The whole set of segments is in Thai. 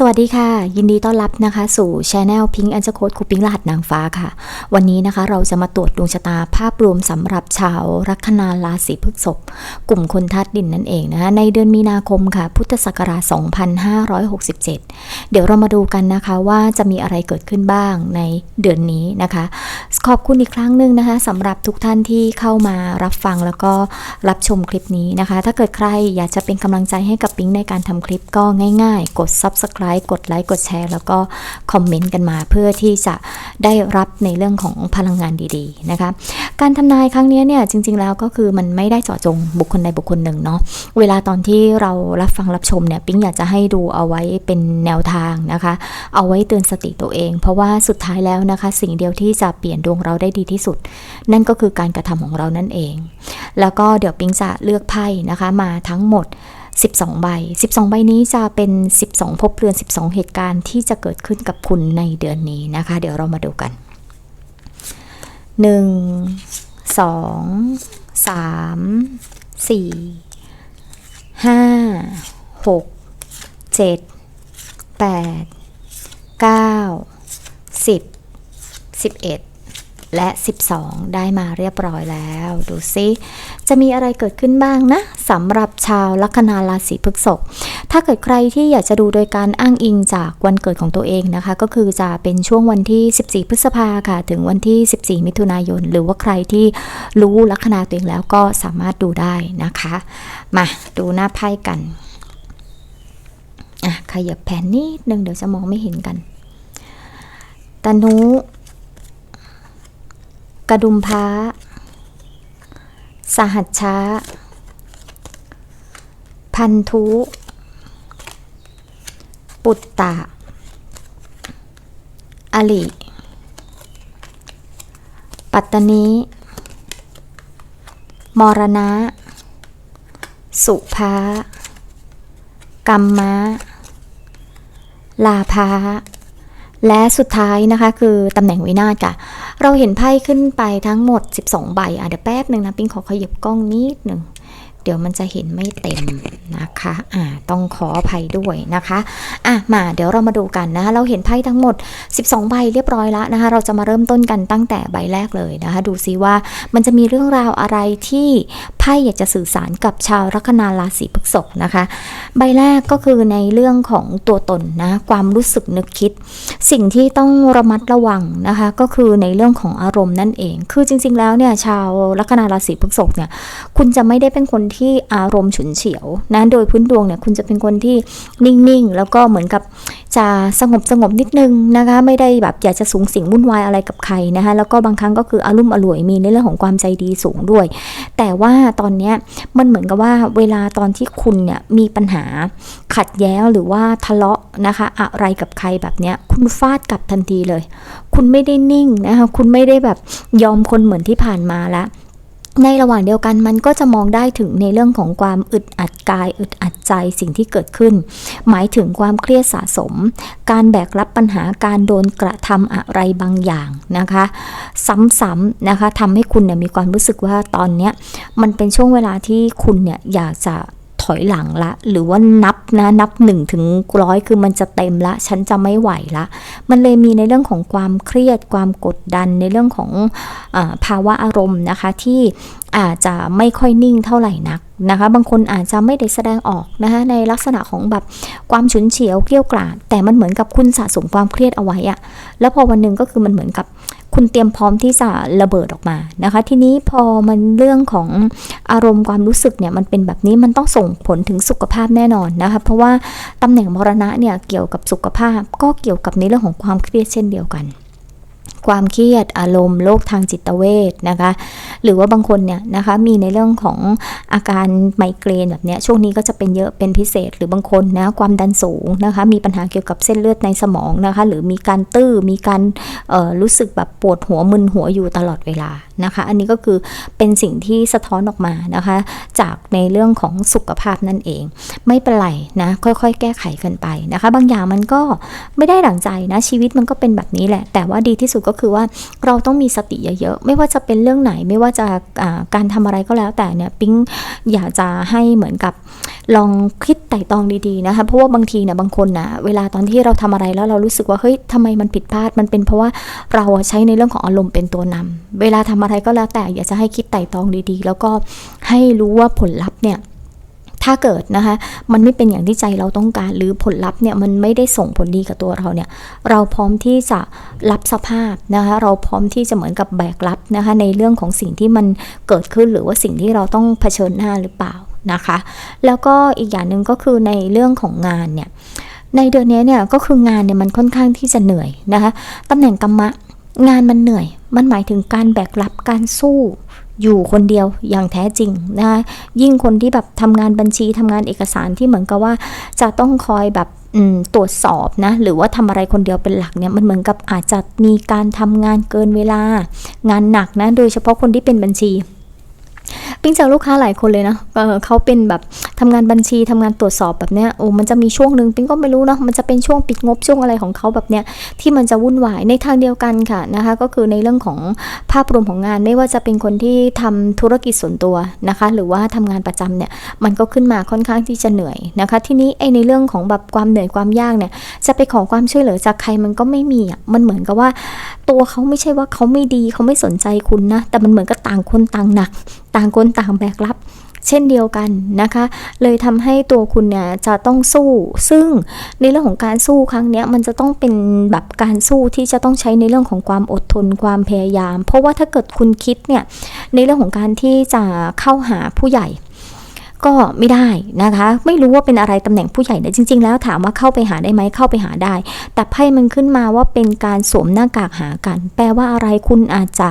สวัสดีค่ะ ยินดีต้อนรับนะคะ สู่ช anel พิงค์แอนด์โคดคูปิงรหัสนางฟ้าค่ะ วันนี้นะคะเราจะมาตรวจดวงชะตาภาพรวมสำหรับชาวลัคนาราศีพฤษภกลุ่มคนธาตุดินนั่นเองนะคะในเดือนมีนาคมค่ะ พุทธศักราช 2567 เดี๋ยวเรามาดูกันนะคะว่าจะมีอะไรเกิดขึ้นบ้างในเดือนนี้นะคะ ขอบคุณอีกครั้งหนึ่งนะคะสำหรับทุกท่านที่เข้ามารับฟังแล้วก็รับชมคลิปนี้นะคะ ถ้าเกิดใครอยากจะเป็นกำลังใจให้กับปิ๊งในการทำคลิปก็ง่าย ๆ กด subscribe กดไลค์กดแชร์ แล้วก็คอมเมนต์กันมาเพื่อที่จะได้รับในเรื่องของพลังงานดีๆนะคะการทำนายครั้งนี้เนี่ยจริง ๆแล้วก็คือมันไม่ได้เจาะจงบุคคลใดบุคคลหนึ่งเนาะเวลาตอนที่เรารับฟังรับชมเนี่ยปิ๊งอยากจะให้ดูเอาไว้เป็นแนวทางนะคะ เอาไว้เตือนสติตัวเอง เพราะว่าสุดท้ายแล้วนะคะ สิ่งเดียวที่จะเปลี่ยนดวงเราได้ดีที่สุด นั่นก็คือการกระทำของเรานั่นเอง แล้วก็เดี๋ยวปิ๊งจะเลือกไพ่นะคะมาทั้งหมด 12 ใบ 12 ใบนี้จะเป็น 12 พบเรือน 12 เหตุการณ์ที่จะเกิดขึ้นกับคุณในเดือนนี้นะคะ เดี๋ยวเรามาดูกัน 1 2 3 4 5 6 7 8 9 10 11 และ 12 ได้มาเรียบร้อยแล้ว ดูซิจะมีอะไรเกิดขึ้นบ้างนะสำหรับชาวลัคนาราศีพฤษภถ้าเกิดใครที่อยากจะดูโดยการอ้างอิงจากวันเกิดของตัวเองนะคะ ก็คือจะเป็นช่วงวันที่ 14 พฤษภาค่ะ ถึงวันที่ 14 มิถุนายน หรือว่าใครที่รู้ลัคนาตัวเองแล้วก็สามารถดูได้นะคะ มาดูหน้าไพ่กันอะขยับแผนนิดนึงเดี๋ยวจะมองไม่เห็นกันตนุ กระดุมพ้าสหัชช้า พันธุ ปุตตะ อลิ ปัตตนีมรณะ สุภากัมมะ ลาภา และสุดท้ายนะคะคือตำแหน่งวินาศค่ะ เราเห็นไพ่ขึ้นไปทั้งหมด 12 ใบอะเดี๋ยวแป๊บหนึ่งนะปิ้งขอขยับกล้องนิดหนึ่งเดี๋ยวมันจะเห็นไม่เต็มนะคะอ่าต้องขออภัยด้วยนะคะอะมาเดี๋ยวเรามาดูกันนะคะเราเห็นไพ่ทั้งหมด 12 ใบเรียบร้อยแล้วนะคะ เราจะมาเริ่มต้นกันตั้งแต่ใบแรกเลยนะคะ ดูซิว่ามันจะมีเรื่องราวอะไรที่ พ่อยากจะสื่อสารกับชาวลัคนาราศีพฤษภนะคะ ใบแรกก็คือในเรื่องของตัวตนนะความรู้สึกนึกคิด สิ่งที่ต้องระมัดระวังนะคะ ก็คือในเรื่องของอารมณ์นั่นเอง คือจริง ๆ แล้วเนี่ยชาวลัคนาราศีพฤษภเนี่ยคุณจะไม่ได้เป็นคนที่อารมณ์ฉุนเฉียวนะโดยพื้นดวงเนี่ยคุณจะเป็นคนที่นิ่งๆ แล้วก็เหมือนกับจะสงบสงบนิดนึงนะคะ ไม่ได้แบบอยากจะสูงสิงวุ่นวายอะไรกับใครนะคะแล้วก็บางครั้งก็คืออารมณ์อร่วยมีในเรื่องของความใจดีสูงด้วย แต่ว่าตอนเนี้ยมันเหมือนกับว่าเวลาตอนที่คุณเนี่ยมีปัญหาขัดแย้งหรือว่าทะเลาะนะคะ อะไรกับใครแบบเนี้ยคุณฟาดกลับทันทีเลย คุณไม่ได้นิ่งนะคะคุณไม่ได้แบบยอมคนเหมือนที่ผ่านมาแล้ว ในระหว่างเดียวกันมันก็จะมองได้ถึงในเรื่องของความอึดอัดกาย อึดอัดใจสิ่งที่เกิดขึ้น หมายถึงความเครียดสะสม การแบกรับปัญหาการโดนกระทำอะไรบางอย่างนะคะ ซ้ำๆนะคะทำให้คุณเนี่ยมีความรู้สึกว่าตอนเนี้ยมันเป็นช่วงเวลาที่คุณเนี่ยอยากจะ อยหลังละ หรือว่านับนะนับ1นถึงร้อยคือมันจะเต็มละ ฉันจะไม่ไหวละ มันเลยมีในเรื่องของความเครียดความกดดันในเรื่องของอภาวะอารมณ์นะคะที่อาจจะไม่ค่อยนิ่งเท่าไหร่นัก นะคะ บางคนอาจจะไม่ได้แสดงออกนะคะในลักษณะของแบบความฉุนเฉียวเกลี้ยวกล่อมแต่มันเหมือนกับคุณสะสมความเครียดเอาไว้อะแล้วพอวันหนึ่งก็คือมันเหมือนกับคุณเตรียมพร้อมที่จะระเบิดออกมานะคะ ทีนี้พอมันเรื่องของอารมณ์ความรู้สึกเนี่ยมันเป็นแบบนี้มันต้องส่งผลถึงสุขภาพแน่นอนนะคะเพราะว่าตำแหน่งมรณะเนี่ยเกี่ยวกับสุขภาพ ก็เกี่ยวกับในเรื่องของความเครียดเช่นเดียวกันความเครียดอารมณ์โรคทางจิตเวชนะคะ หรือว่าบางคนเนี่ยนะคะมีในเรื่องของอาการไมเกรนแบบเนี้ยช่วงนี้ก็จะเป็นเยอะเป็นพิเศษ หรือบางคนนะความดันสูงนะคะ มีปัญหาเกี่ยวกับเส้นเลือดในสมองนะคะ หรือมีการตื้อมีการรู้สึกแบบปวดหัวมึนหัวอยู่ตลอดเวลานะคะ อันนี้ก็คือเป็นสิ่งที่สะท้อนออกมานะคะ จากในเรื่องของสุขภาพนั่นเอง ไม่เป็นไรนะค่อยๆ แก้ไขกันไปนะคะ บางอย่างมันก็ไม่ได้ดั่งใจนะชีวิตมันก็เป็นแบบนี้แหละ แต่ว่าดีที่สุดก็คือว่าเราต้องมีสติเยอะๆ ไม่ว่าจะเป็นเรื่องไหน ไม่ว่าจะการทำอะไรก็แล้วแต่เนี่ยปิ๊งอยากจะให้เหมือนกับลองคิดไต่ตองดีๆนะคะเพราะว่าบางทีเนี่ยบางคนนะเวลาตอนที่เราทำอะไรแล้วเรารู้สึกว่าเฮ้ยทำไมมันผิดพลาดมันเป็นเพราะว่าเราใช้ในเรื่องของอารมณ์เป็นตัวนำเวลาทำอะไรก็แล้วแต่อยากจะให้คิดไต่ตองดีๆ แล้วก็ให้รู้ว่าผลลัพธ์เนี่ย ถ้าเกิดนะคะ มันไม่เป็นอย่างที่ใจเราต้องการ หรือผลลัพธ์เนี่ยมันไม่ได้ส่งผลดีกับตัวเราเนี่ย เราพร้อมที่จะรับสภาพนะคะ เราพร้อมที่จะเหมือนกับแบกรับนะคะ ในเรื่องของสิ่งที่มันเกิดขึ้นหรือว่าสิ่งที่เราต้องเผชิญหน้าหรือเปล่านะคะ แล้วก็อีกอย่างหนึ่งก็คือในเรื่องของงานเนี่ยในเดือนนี้เนี่ยก็คืองานเนี่ยมันค่อนข้างที่จะเหนื่อยนะคะตำแหน่งกรรมะงานมันเหนื่อย มันหมายถึงการแบกรับการสู้ อยู่คนเดียวอย่างแท้จริงนะคะยิ่งคนที่แบบทำงานบัญชีทำงานเอกสารที่เหมือนกับว่าจะต้องคอยแบบตรวจสอบนะหรือว่าทำอะไรคนเดียวเป็นหลักเนี่ยมันเหมือนกับอาจจะมีการทำงานเกินเวลางานหนักนะโดยเฉพาะคนที่เป็นบัญชีปิ้งเจอลูกค้าหลายคนเลยนะเเขาเป็นแบบ ทำงานบัญชีทำงานตรวจสอบแบบเนี้ยโอ้มันจะมีช่วงหนึ่งปิ้งก็ไม่รู้เนาะมันจะเป็นช่วงปิดงบช่วงอะไรของเขาแบบเนี้ยที่มันจะวุ่นวายในทางเดียวกันค่ะนะคะก็คือในเรื่องของภาพรวมของงานไม่ว่าจะเป็นคนที่ทำธุรกิจส่วนตัวนะคะ หรือว่าทำงานประจำเนี่ยมันก็ขึ้นมาค่อนข้างที่จะเหนื่อยนะคะ ทีนี้ไอ้ในเรื่องของแบบความเหนื่อยความยากเนี่ยจะไปขอความช่วยเหลือจากใครมันก็ไม่มีอะมันเหมือนกับว่า ตัวเขาไม่ใช่ว่าเขาไม่ดีเขาไม่สนใจคุณนะแต่มันเหมือนกับต่างคนต่างหนัก ต่างคนต่างแบกรับ เช่นเดียวกันนะคะ เลยทำให้ตัวคุณเนี่ยจะต้องสู้ ซึ่งในเรื่องของการสู้ครั้งนี้มันจะต้องเป็นแบบการสู้ที่จะต้องใช้ในเรื่องของความอดทนความพยายาม เพราะว่าถ้าเกิดคุณคิดเนี่ยในเรื่องของการที่จะเข้าหาผู้ใหญ่ก็ไม่ได้นะคะ ไม่รู้ว่าเป็นอะไรตำแหน่งผู้ใหญ่เนี่ยจริง ๆ แล้วถามว่าเข้าไปหาได้ไหมเข้าไปหาได้ แต่ไพ่มันขึ้นมาว่าเป็นการสวมหน้ากากหากัน แปลว่าอะไรคุณอาจจะ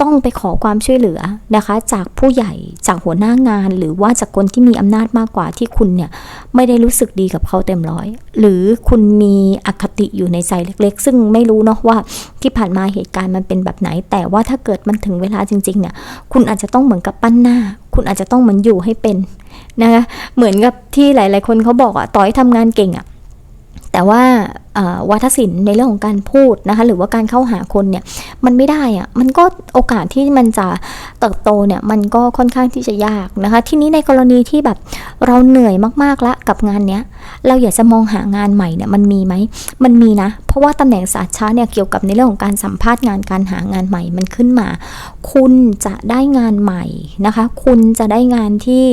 ต้องไปขอความช่วยเหลือนะคะ จากผู้ใหญ่จากหัวหน้างานหรือว่าจากคนที่มีอำนาจมากกว่าที่คุณเนี่ยไม่ได้รู้สึกดีกับเขาเต็มร้อย หรือคุณมีอคติอยู่ในใจเล็ก ๆ ซึ่งไม่รู้เนาะว่าที่ผ่านมาเหตุการณ์มันเป็นแบบไหน แต่ว่าถ้าเกิดมันถึงเวลาจริงๆเนี่ยคุณอาจจะต้องเหมือนกับปั้นหน้า คุณอาจจะต้องเหมือนอยู่ให้เป็นนะคะเหมือนกับที่หลาย ๆ คนเขาบอกอะต่อให้ทำงานเก่งอะ แต่ว่าวัฒศิลป์ในเรื่องของการพูดนะคะหรือว่าการเข้าหาคนเนี่ยมันไม่ได้อะมันก็โอกาสที่มันจะเติบโตเนี่ยมันก็ค่อนข้างที่จะยากนะคะทีนี้ในกรณีที่แบบเราเหนื่อยมากๆละกับงานเนี้ยเราอยากจะมองหางานใหม่เนี่ยมันมีไหมมันมีนะ เพราะว่าตำแหน่งศาสตร์ช้าเนี่ยเกี่ยวกับในเรื่องของการสัมภาษณ์งานการหางานใหม่มันขึ้นมา คุณจะได้งานใหม่นะคะ คุณจะได้งานที่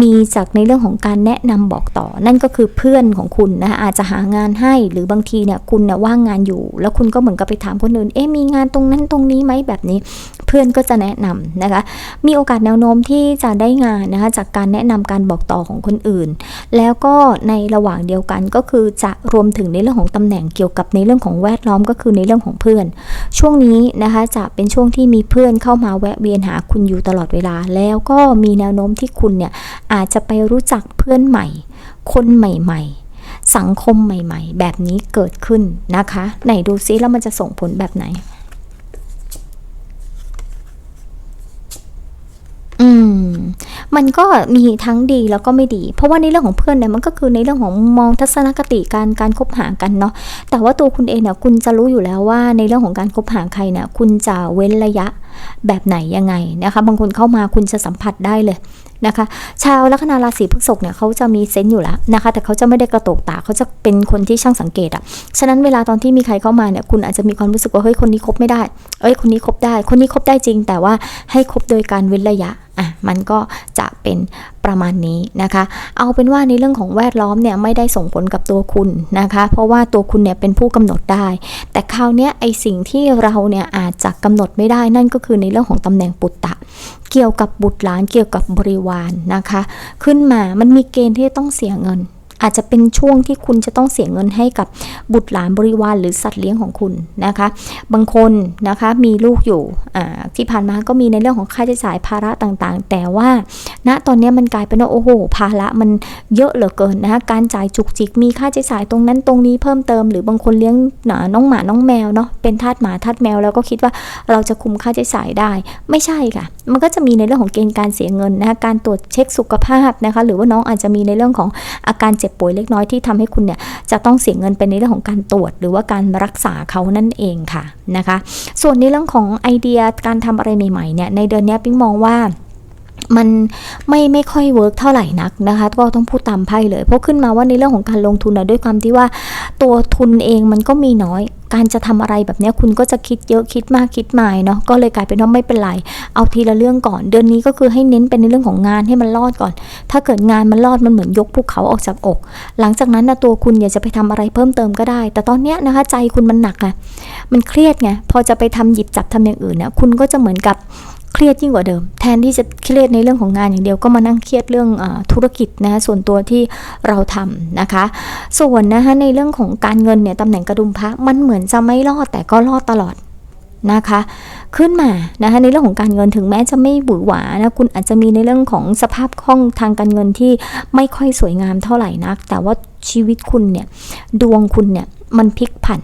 มีจากในเรื่องของการแนะนำบอกต่อ นั่นก็คือเพื่อนของคุณนะคะอาจจะหางานให้หรือบางทีเนี่ยคุณเนี่ยว่างงานอยู่ แล้วคุณก็เหมือนกับไปถามคนอื่นเอ๊ะมีงานตรงนั้นตรงนี้ไหมแบบนี้ เพื่อนก็จะแนะนำนะคะ มีโอกาสแนวโน้มที่จะได้งานนะคะจากการแนะนำการบอกต่อของคนอื่น แล้วก็ในระหว่างเดียวกันก็คือจะรวมถึงในเรื่องของตำแหน่งเกี่ยวกับในเรื่องของแวดล้อมก็คือในเรื่องของเพื่อน ช่วงนี้นะคะจะเป็นช่วงที่มีเพื่อนเข้ามาแวะเวียนหาคุณอยู่ตลอดเวลา แล้วก็มีแนวโน้มที่คุณเนี่ยอาจจะไปรู้จักเพื่อนใหม่ คนใหม่ๆ สังคมใหม่ๆ แบบนี้เกิดขึ้นนะคะ ไหนดูซิแล้วมันจะส่งผลแบบไหน อืม มันก็มีทั้งดีแล้วก็ไม่ดี เพราะว่าในเรื่องของเพื่อนเนี่ยมันก็คือในเรื่องของมองทัศนคติการการคบหากันเนาะ แต่ว่าตัวคุณเองเนี่ยคุณจะรู้อยู่แล้วว่าในเรื่องของการคบหาใครเนี่ยคุณจะเว้นระยะแบบไหนยังไงนะคะ บางคนเข้ามาคุณจะสัมผัสได้เลย นะคะ ชาวลัคนาราศีพฤษภเนี่ยเขาจะมีเซนต์อยู่แล้วนะคะ แต่เขาจะไม่ได้กระโตกตาเขาจะเป็นคนที่ช่างสังเกตอะฉะนั้นเวลาตอนที่มีใครเข้ามาเนี่ยคุณอาจจะมีความรู้สึกว่าเฮ้ยคนนี้คบไม่ได้ เอ้ยคนนี้คบได้ คนนี้คบได้จริง แต่ว่าให้คบโดยการเว้นระยะ อะมันก็จะเป็นประมาณนี้นะคะ เอาเป็นว่าในเรื่องของแวดล้อมเนี่ยไม่ได้ส่งผลกับตัวคุณนะคะ เพราะว่าตัวคุณเนี่ยเป็นผู้กำหนดได้ แต่คราวนี้ไอสิ่งที่เราเนี่ยอาจจะกำหนดไม่ได้นั่นก็คือในเรื่องของตำแหน่งปุตตะ เกี่ยวกับบุตรหลานเกี่ยวกับบริวารนะคะ ขึ้นมามันมีเกณฑ์ที่ต้องเสียเงิน อาจจะเป็นช่วงที่คุณจะต้องเสียเงินให้กับบุตรหลานบริวารหรือสัตว์เลี้ยงของคุณนะคะ บางคนนะคะมีลูกอยู่ที่ผ่านมาก็มีในเรื่องของค่าใช้จ่ายภาระต่างๆ แต่ว่าณตอนนี้มันกลายเป็นว่าโอ้โหภาระมันเยอะเหลือเกินนะคะการจ่ายจุกจิกมีค่าใช้จ่ายตรงนั้นตรงนี้เพิ่มเติม หรือบางคนเลี้ยงหนาน้องหมาน้องแมวเนาะเป็นทาสหมาทาสแมวแล้วก็คิดว่าเราจะคุมค่าใช้จ่ายได้ ไม่ใช่ค่ะ มันก็จะมีในเรื่องของเกณฑ์การเสียเงินนะคะการตรวจเช็คสุขภาพนะคะหรือว่าน้องอาจจะมีในเรื่องของอาการเจ็บบป่วยเล็กน้อยที่ทำให้คุณเนี่ยจะต้องเสียเงินไปในเรื่องของการตรวจ หรือว่าการรักษาเขานั่นเองค่ะนะคะ ส่วนในเรื่องของไอเดียการทำอะไรใหม่ๆเนี่ยในเดือนนี้ปิ๊งมองว่า มันไม่ไม่ค่อยเวิร์กเท่าไหร่นักนะคะ ก็ต้องพูดตามไพ่เลย เพราะขึ้นมาว่าในเรื่องของการลงทุนนะด้วยความที่ว่าตัวทุนเองมันก็มีน้อย การจะทำอะไรแบบนี้คุณก็จะคิดเยอะคิดมากคิดมายเนาะก็เลยกลายเป็นว่าไม่เป็นไรเอาทีละเรื่องก่อน เดือนนี้ก็คือให้เน้นเป็นในเรื่องของงานให้มันรอดก่อน ถ้าเกิดงานมันรอดมันเหมือนยกภูเขาออกจากอก หลังจากนั้นนะตัวคุณอยากจะไปทำอะไรเพิ่มเติมก็ได้ แต่ตอนเนี้ยนะคะใจคุณมันหนักอะมันเครียดไงพอจะไปทำหยิบจับทำอย่างอื่นเนี่ยคุณก็จะเหมือนกับ เครียดยิ่งกว่าเดิม แทนที่จะเครียดในเรื่องของงานอย่างเดียวก็มานั่งเครียดเรื่องอธุรกิจนะส่วนตัวที่เราทำนะคะ ส่วนนะคะในเรื่องของการเงินเนี่ยตำแหน่งกระดุมพระมันเหมือนจะไม่รอดแต่ก็รอดตลอดนะคะขึ้นมานะคะในเรื่องของการเงินถึงแม้จะไม่บุหวานะคุณอาจจะมีในเรื่องของสภาพคล่องทางการเงินที่ไม่ค่อยสวยงามเท่าไหร่นัก แต่ว่าชีวิตคุณเนี่ยดวงคุณเนี่ยมันพลิกผัน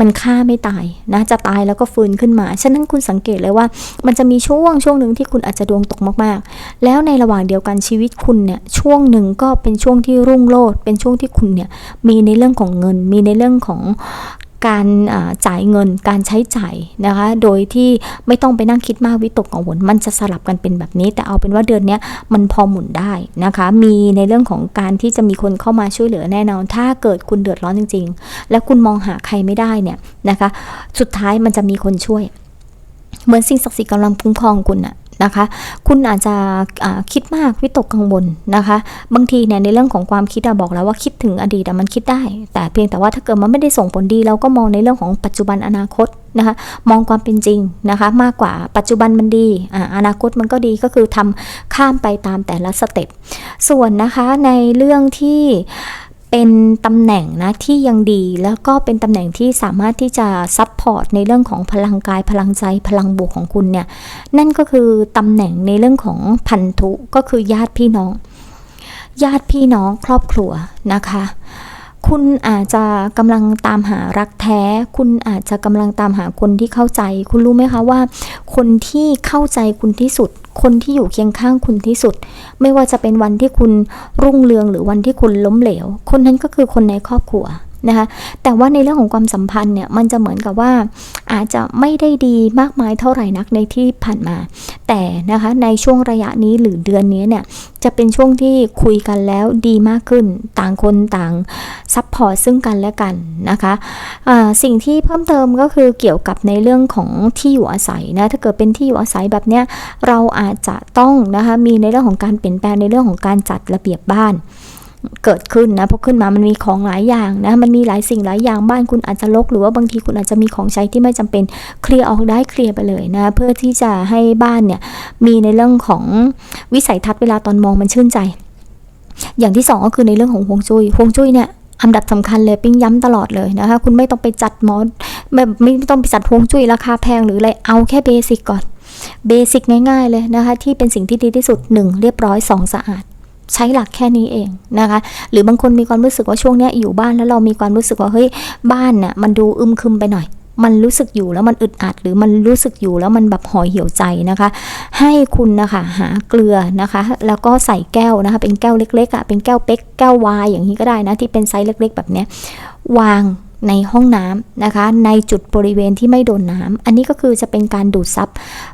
มันฆ่าไม่ตายนะจะตายแล้วก็ฟื้นขึ้นมา ฉะนั้นคุณสังเกตเลยว่า มันจะมีช่วงช่วงหนึ่งที่คุณอาจจะดวงตกมากๆ แล้วในระหว่างเดียวกันชีวิตคุณเนี่ยช่วงหนึ่งก็เป็นช่วงที่รุ่งโรจน์เป็นช่วงที่คุณเนี่ยมีในเรื่องของเงิน มีในเรื่องของ การจ่ายเงินการใช้จ่ายนะคะ โดยที่ไม่ต้องไปนั่งคิดมากวิตกกังวลมันจะสลับกันเป็นแบบนี้ แต่เอาเป็นว่าเดือนนี้มันพอหมุนได้นะคะ มีในเรื่องของการที่จะมีคนเข้ามาช่วยเหลือแน่นอน ถ้าเกิดคุณเดือดร้อนจริง ๆ แล้วคุณมองหาใครไม่ได้เนี่ยนะคะ สุดท้ายมันจะมีคนช่วย เหมือนสิ่งศักดิ์สิทธิ์กำลังคุ้มครองคุณอะ นะคะ คุณอาจจะคิดมากวิตกกังวลนะคะ บางทีเนี่ยในเรื่องของความคิดอะบอกแล้วว่าคิดถึงอดีตมันคิดได้ แต่เพียงแต่ว่าถ้าเกิดมันไม่ได้ส่งผลดี เราก็มองในเรื่องของปัจจุบันอนาคตนะคะมองความเป็นจริงนะคะมากกว่าปัจจุบันมันดีออนาคตมันก็ดีก็คือทำข้ามไปตามแต่ละสเต็ปส่วนนะคะในเรื่องที่ เป็นตำแหน่งนะที่ยังดี แล้วก็เป็นตำแหน่งที่สามารถที่จะซัพพอร์ตในเรื่องของพลังกายพลังใจพลังบวกของคุณเนี่ยนั่นก็คือตำแหน่งในเรื่องของพันธุก็คือญาติพี่น้อง ญาติพี่น้องครอบครัวนะคะ คุณอาจจะกำลังตามหารักแท้ คุณอาจจะกำลังตามหาคนที่เข้าใจ คุณรู้ไหมคะว่า คนที่เข้าใจคุณที่สุด คนที่อยู่เคียงข้างคุณที่สุด ไม่ว่าจะเป็นวันที่คุณรุ่งเรืองหรือวันที่คุณล้มเหลว คนนั้นก็คือคนในครอบครัว นะคะแต่ว่าในเรื่องของความสัมพันธ์เนี่ยมันจะเหมือนกับว่าอาจจะไม่ได้ดีมากมายเท่าไหร่นักในที่ผ่านมา แต่นะคะในช่วงระยะนี้หรือเดือนนี้เนี่ยจะเป็นช่วงที่คุยกันแล้วดีมากขึ้นต่างคนต่างซัพพอร์ตซึ่งกันและกันนะคะอ่าสิ่งที่เพิ่มเติมก็คือเกี่ยวกับในเรื่องของที่อยู่อาศัยนะถ้าเกิดเป็นที่อยู่อาศัยแบบเนี้ยเราอาจจะต้องนะคะมีในเรื่องของการเปลี่ยนแปลงในเรื่องของการจัดระเบียบบ้าน เกิดขึ้นนะเพราะขึ้นมามันมีของหลายอย่างนะมันมีหลายสิ่งหลายอย่างบ้านคุณอาจจะรกหรือว่าบางทีคุณอาจจะมีของใช้ที่ไม่จำเป็นเคลียร์ออกได้เคลียร์ไปเลยนะเพื่อที่จะให้บ้านเนี่ยมีในเรื่องของวิสัยทัศน์เวลาตอนมองมันชื่นใจ อย่างที่สองก็คือในเรื่องของฮวงจุ้ยฮวงจุ้ยเนี่ยอันดับสำคัญเลยปิ้งย้ำตลอดเลยนะคะคุณไม่ต้องไปจัดมอสไม่ไม่ต้องไปจัดฮวงจุ้ยราคาแพงหรืออะไรเอาแค่เบสิกก่อนเบสิกง่ายๆเลยนะคะที่เป็นสิ่งที่ดีที่สุด 1 เรียบร้อย 2 สะอาด ใช้หลักแค่นี้เองนะคะ หรือบางคนมีความรู้สึกว่าช่วงนี้อยู่บ้านแล้วเรามีความรู้สึกว่าเฮ้ยบ้านน่ะมันดูอึมครึมไปหน่อย มันรู้สึกอยู่แล้วมันอึดอัด หรือมันรู้สึกอยู่แล้วมันแบบห่อเหี่ยวใจนะคะ ให้คุณนะคะหาเกลือนะคะ แล้วก็ใส่แก้วนะคะ เป็นแก้วเล็กๆอะ่ะเป็นแก้วเป๊กแก้ววายอย่างนี้ก็ได้นะที่เป็นไซส์เล็ก ๆ แบบเนี้ยวาง ในห้องน้ำนะคะ ในจุดบริเวณที่ไม่โดนน้ำอันนี้ก็คือจะเป็นการดูดซับ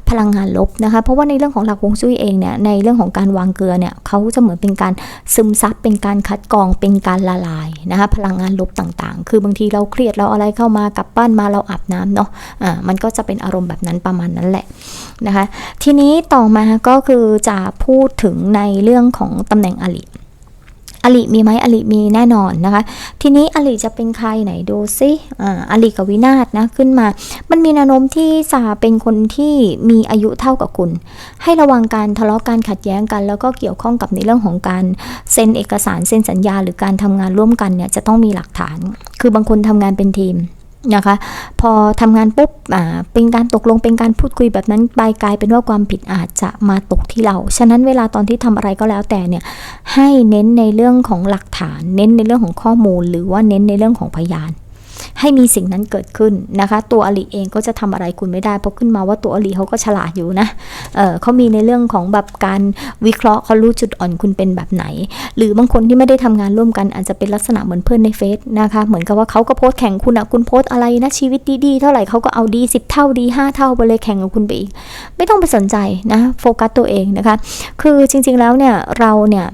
พลังงานลบนะคะ เพราะว่าในเรื่องของหลักฮวงจุ้ยเองเนี่ยในเรื่องของการวางเกลือเนี่ยเขาจะเหมือนเป็นการซึมซับเป็นการคัดกรองเป็นการละลายนะคะพลังงานลบต่างๆ คือบางทีเราเครียดเราอะไรเข้ามากลับบ้านมาเราอาบน้ำเนาะอ่ามันก็จะเป็นอารมณ์แบบนั้นประมาณนั้นแหละนะคะ ทีนี้ต่อมาก็คือจะพูดถึงในเรื่องของตำแหน่งอลิ อลิมีไหมอลิมีแน่นอนนะคะ ทีนี้อลิจะเป็นใครไหนดูซิอ่าอลิกับวินาศนะขึ้นมา มันมีแนวโน้มที่จะเป็นคนที่มีอายุเท่ากับคุณ ให้ระวังการทะเลาะการขัดแย้งกัน แล้วก็เกี่ยวข้องกับในเรื่องของการเซ็นเอกสารเซ็นสัญญา หรือการทำงานร่วมกันเนี่ยจะต้องมีหลักฐาน คือบางคนทำงานเป็นทีม นะคะ พอทำงานปุ๊บอ่าเป็นการตกลงเป็นการพูดคุยแบบนั้นไปกลายเป็นว่าความผิดอาจจะมาตกที่เรา ฉะนั้นเวลาตอนที่ทำอะไรก็แล้วแต่เนี่ยให้เน้นในเรื่องของหลักฐาน เน้นในเรื่องของข้อมูล หรือว่าเน้นในเรื่องของพยาน ให้มีสิ่งนั้นเกิดขึ้นนะคะ ตัวอลิเองก็จะทำอะไรคุณไม่ได้เพราะขึ้นมาว่าตัวอลิเขาก็ฉลาดอยู่นะเเขามีในเรื่องของแบบการวิเคราะห์เขารู้จุดอ่อนคุณเป็นแบบไหน หรือบางคนที่ไม่ได้ทำงานร่วมกันอาจจะเป็นลักษณะเหมือนเพื่อนในเฟซนะคะ เหมือนกับว่าเขาก็โพสต์แข่งคุณอะคุณโพสต์อะไรนะชีวิตดีๆเท่าไหร่เขาก็เอาดี 10 เท่าดี 5 เท่าไปเลยแข่งกับคุณไปอีก ไม่ต้องไปสนใจนะโฟกัสตัวเองนะคะ คือจริงๆแล้วเนี่ยเราเนี่ย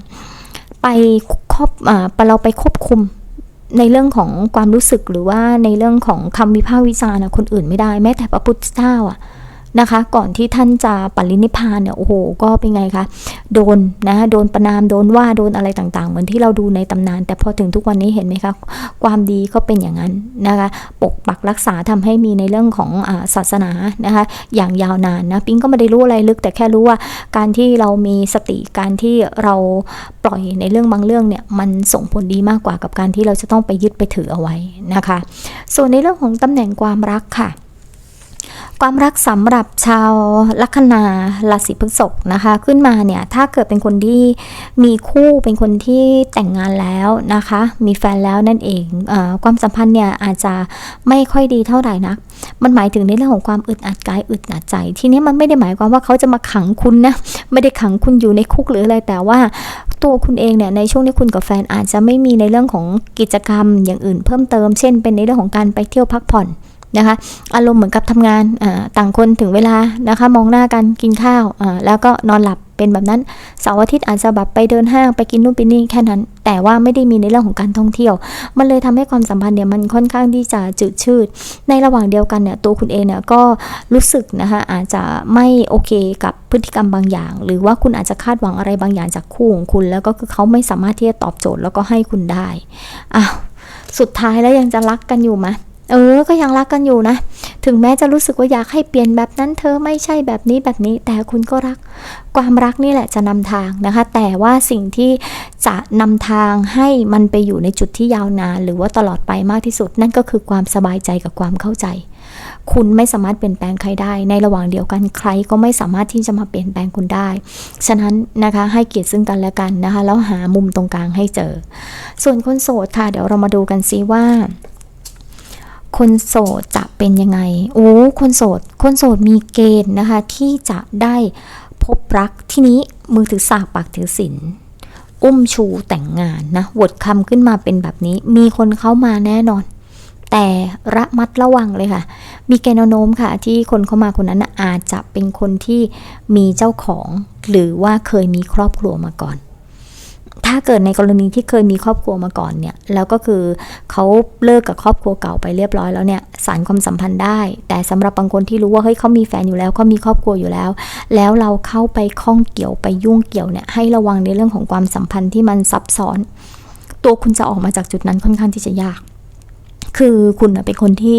ไปครอบอ่าเราไปควบคุม ในเรื่องของความรู้สึกหรือว่าในเรื่องของคำวิพากษ์วิจารณ์คนอื่นไม่ได้แม้แต่พระพุทธเจ้าอะ นะคะ ก่อนที่ท่านจะปรินิพพานเนี่ยโอ้โหก็เป็นไงคะโดนนะโดนประนามโดนว่าโดนอะไรต่างๆ เหมือนที่เราดูในตำนาน แต่พอถึงทุกวันนี้เห็นไหมคะความดีก็เป็นอย่างนั้นนะคะปกปักรักษาทำให้มีในเรื่องของศาสนานะคะอย่างยาวนานนะปิ๊งก็ไม่ได้รู้อะไรลึก แต่แค่รู้ว่าการที่เรามีสติการที่เราปล่อยในเรื่องบางเรื่องเนี่ยมันส่งผลดีมากกว่ากับการที่เราจะต้องไปยึดไปถือเอาไว้นะคะ ส่วนในเรื่องของตำแหน่งความรักค่ะ ความรักสำหรับชาวลัคนาราศีพฤษภนะคะ ขึ้นมาเนี่ยถ้าเกิดเป็นคนที่มีคู่เป็นคนที่แต่งงานแล้วนะคะ มีแฟนแล้วนั่นเองเอความสัมพันธ์เนี่ยอาจจะไม่ค่อยดีเท่าไหร่นัก มันหมายถึงในเรื่องของความอึดอัดกายอึดอัดใจ ทีนี้มันไม่ได้หมายความว่าเขาจะมาขังคุณนะไม่ได้ขังคุณอยู่ในคุกหรืออะไรแต่ว่าตัวคุณเองเนี่ยในช่วงที่คุณกับแฟนอาจจะไม่มีในเรื่องของกิจกรรมอย่างอื่นเพิ่มเติม เช่น เป็นในเรื่องของการไปเที่ยวพักผ่อน นะคะ อารมณ์เหมือนกับทำงานต่างคนถึงเวลานะคะ มองหน้ากันกินข้าวแล้วก็นอนหลับเป็นแบบนั้นเสาร์อาทิตย์อาจจะแบบไปเดินห้างไปกินนู่นไปนี่แค่นั้น แต่ว่าไม่ได้มีในเรื่องของการท่องเที่ยว มันเลยทำให้ความสัมพันธ์เนี่ยมันค่อนข้างที่จะจืดชืด ในระหว่างเดียวกันเนี่ยตัวคุณเองเนี่ยก็รู้สึกนะคะอาจจะไม่โอเคกับพฤติกรรมบางอย่าง หรือว่าคุณอาจจะคาดหวังอะไรบางอย่างจากคู่ของคุณ แล้วก็คือเขาไม่สามารถที่จะตอบโจทย์แล้วก็ให้คุณได้อ้าวสุดท้ายแล้วยังจะรักกันอยู่ไหม เออ ก็ยังรักกันอยู่นะ ถึงแม้จะรู้สึกว่าอยากให้เปลี่ยนแบบนั้นเธอไม่ใช่แบบนี้แบบนี้ แต่คุณก็รัก ความรักนี่แหละจะนำทางนะคะ แต่ว่าสิ่งที่จะนำทางให้มันไปอยู่ในจุดที่ยาวนาน หรือว่าตลอดไปมากที่สุด นั่นก็คือความสบายใจกับความเข้าใจ คุณไม่สามารถเปลี่ยนแปลงใครได้ ในระหว่างเดียวกันใครก็ไม่สามารถที่จะมาเปลี่ยนแปลงคุณได้ ฉะนั้นนะคะให้เกียรติซึ่งกันและกันนะคะ แล้วหามุมตรงกลางให้เจอ ส่วนคนโสดค่ะ เดี๋ยวเรามาดูกันซิว่า คนโสดจะเป็นยังไง โอ้คนโสด คนโสดมีเกณฑ์นะคะ ที่จะได้พบรักที่นี้มือถือสากปากถือศิลอุ้มชูแต่งงานนะวดคำขึ้นมาเป็นแบบนี้ มีคนเข้ามาแน่นอน แต่ระมัดระวังเลยค่ะ มีแกนโน้มค่ะ ที่คนเข้ามาคนนั้นอาจจะเป็นคนที่มีเจ้าของ หรือว่าเคยมีครอบครัวมาก่อน ถ้าเกิดในกรณีที่เคยมีครอบครัวมาก่อนเนี่ย แล้วก็คือเขาเลิกกับครอบครัวเก่าไปเรียบร้อยแล้วเนี่ย สารความสัมพันธ์ได้ แต่สำหรับบางคนที่รู้ว่าเฮ้ยเขามีแฟนอยู่แล้วเขามีครอบครัวอยู่แล้ว แล้วเราเข้าไปข้องเกี่ยวไปยุ่งเกี่ยวเนี่ย ให้ระวังในเรื่องของความสัมพันธ์ที่มันซับซ้อน ตัวคุณจะออกมาจากจุดนั้นค่อนข้างที่จะยาก คือคุณเป็นคนที่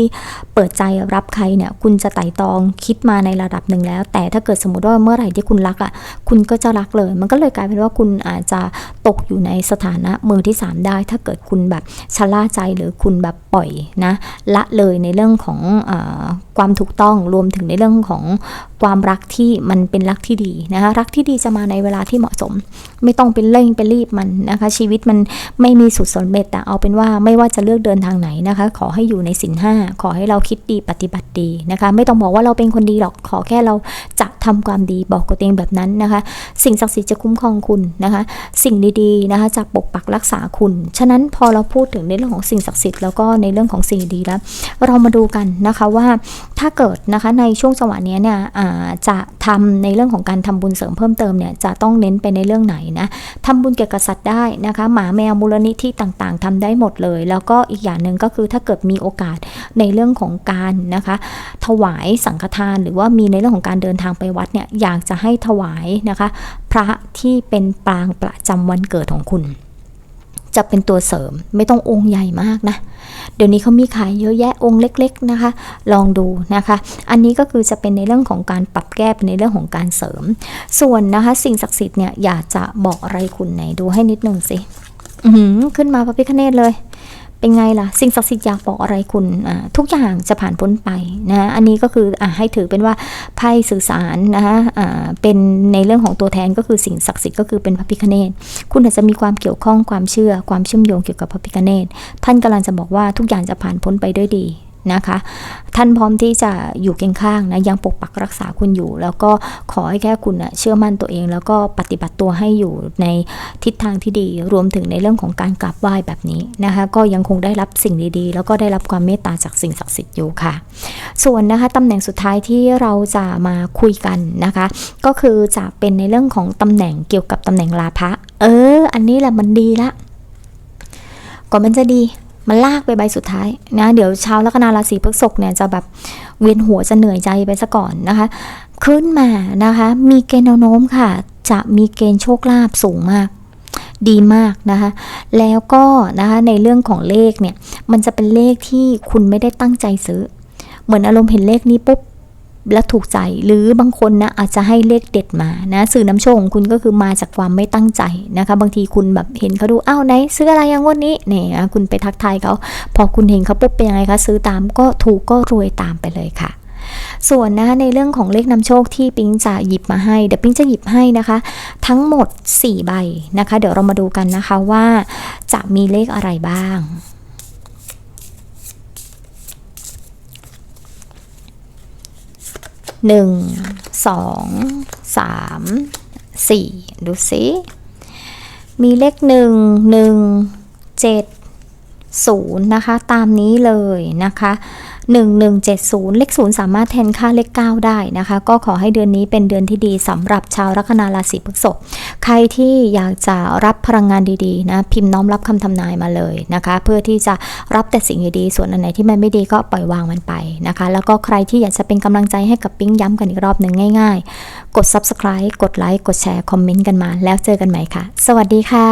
เปิดใจรับใครเนี่ย คุณจะไต่ตองคิดมาในระดับหนึ่งแล้ว แต่ถ้าเกิดสมมติว่าเมื่อไหร่ที่คุณรักอะ คุณก็จะรักเลย มันก็เลยกลายเป็นว่าคุณอาจจะตกอยู่ในสถานะมือที่ 3 ได้ ถ้าเกิดคุณแบบชะล่าใจหรือคุณแบบปล่อยนะละเลยในเรื่องของอความถูกต้องรวมถึงในเรื่องของ ความรักที่มันเป็นรักที่ดีนะคะรักที่ดีจะมาในเวลาที่เหมาะสม ไม่ต้องเป็นเร่งเป็นรีบมันนะคะ ชีวิตมันไม่มีสุดสนเบ็ดแต่เอาเป็นว่าไม่ว่าจะเลือกเดินทางไหนนะคะ ขอให้อยู่ในสินห้าขอให้เราคิดดีปฏิบัติดีนะคะ ไม่ต้องบอกว่าเราเป็นคนดีหรอกขอแค่เราจะ ทำความดีบอกกับตัวเองแบบนั้นนะคะ สิ่งศักดิ์สิทธิ์จะคุ้มครองคุณนะคะ สิ่งดีๆนะคะจะปกปักรักษาคุณ ฉะนั้นพอเราพูดถึงในเรื่องของสิ่งศักดิ์สิทธิ์แล้วก็ในเรื่องของสิ่งดีแล้ว เรามาดูกันนะคะว่าถ้าเกิดนะคะในช่วงจังหวะนี้เนี่ยจะทำในเรื่องของการทำบุญเสริมเพิ่มเติมเนี่ยจะต้องเน้นไปในเรื่องไหนนะทำบุญเกี่ยวกับสัตว์ได้นะคะหมาแมวมูลนิธิต่างๆทำได้หมดเลย แล้วก็อีกอย่างหนึ่งก็คือถ้าเกิดมีโอกาสในเรื่องของการนะคะถวายสังฆทาน หรือว่ามีในเรื่องของการเดินทางไปวัดเนี่ยอยากจะให้ถวายนะคะ พระที่เป็นปรางประจำวันเกิดของคุณ จะเป็นตัวเสริมไม่ต้ององค์ใหญ่มากนะเดี๋ยวนี้เขามีขายเยอะแยะองค์เล็ก ๆนะคะ ลองดูนะคะ อันนี้ก็คือจะเป็นในเรื่องของการปรับแก้เป็นในเรื่องของการเสริม ส่วนนะคะ สิ่งศักดิ์สิทธิ์เนี่ยอยากจะบอกอะไรคุณไหนดูให้นิดหนึ่งสิอือหือขึ้นมาพระพิฆเนศเลย เป็นไงล่ะ สิ่งศักดิ์สิทธิ์อยากบอกอะไรคุณทุกอย่างจะผ่านพ้นไปนะอันนี้ก็คืออให้ถือเป็นว่าไพ่สื่อสารนะคะเป็นในเรื่องของตัวแทนก็คือสิ่งศักดิ์สิทธิ์ก็คือเป็นพระพิฆเนศคุณอาจจะมีความเกี่ยวข้องความเชื่อ ความเชื่อมโยงเกี่ยวกับพระพิฆเนศท่านกำลังจะบอกว่าทุกอย่างจะผ่านพ้นไปด้วยดี นะคะ ท่านพร้อมที่จะอยู่เคียงข้างนะยังปกปักรักษาคุณอยู่ แล้วก็ขอให้แค่คุณนะเชื่อมั่นตัวเอง แล้วก็ปฏิบัติตัวให้อยู่ในทิศทางที่ดีรวมถึงในเรื่องของการกราบไหว้แบบนี้นะคะ ก็ยังคงได้รับสิ่งดีๆ แล้วก็ได้รับความเมตตาจากสิ่งศักดิ์สิทธิ์อยู่ค่ะ ส่วนนะคะตำแหน่งสุดท้ายที่เราจะมาคุยกันนะคะ ก็คือจะเป็นในเรื่องของตำแหน่งเกี่ยวกับตำแหน่งลาภะเออ อันนี้แหละมันดีละก่อนมันจะดี มันลากไปใบสุดท้ายนะเดี๋ยวชาวลัคนาราศีพฤษภเนี่ยจะแบบเวียนหัวจะเหนื่อยใจไปซะก่อนนะคะ ขึ้นมานะคะ มีเกณฑ์แนวโน้มค่ะ จะมีเกณฑ์โชคลาภสูงมาก ดีมากนะคะ แล้วก็นะคะในเรื่องของเลขเนี่ย มันจะเป็นเลขที่คุณไม่ได้ตั้งใจซื้อ เหมือนอารมณ์เห็นเลขนี้ปุ๊บ แล้วถูกใจ หรือบางคนนะอาจจะให้เลขเด็ดมานะสื่อน้ำโชคของคุณก็คือมาจากความไม่ตั้งใจนะคะ บางทีคุณแบบเห็นเขาดูอ้าวไหนซื้ออะไรย่างงวดนี้เนี่ยคุณไปทักทายเขาพอคุณเห็นเขาปุ๊บเป็นยังไงคะซื้อตามก็ถูกก็รวยตามไปเลยค่ะส่วนนะคะในเรื่องของเลขนำโชคที่ปิงจะหยิบมาให้ เดี๋ยวปิงจะหยิบให้นะคะ ทั้งหมด 4 ใบนะคะ เดี๋ยวเรามาดูกันนะคะว่าจะมีเลขอะไรบ้าง หนึ่งสองสามสี่ดูสิ มีเลขหนึ่งหนึ่งเจ็ด หนึ่งเจ็ดศูนย์นะคะ ตามนี้เลยนะคะ1170 เลขศูนย์สามารถแทนค่าเลข 9 ได้นะคะ ก็ขอให้เดือนนี้เป็นเดือนที่ดีสำหรับชาวลัคนาราศีพฤษภใครที่อยากจะรับพลังงานดีๆนะพิมพ์น้อมรับคำทำนายมาเลยนะคะ เพื่อที่จะรับแต่สิ่งดีๆส่วนอันไหนที่มันไม่ดีก็ปล่อยวางมันไปนะคะ แล้วก็ใครที่อยากจะเป็นกำลังใจให้กับปิ๊งย้ำกันอีกรอบหนึ่งง่าย ๆ กด subscribe กดไลค์กดแชร์คอมเมนต์กันมา แล้วเจอกันใหม่ค่ะ สวัสดีค่ะ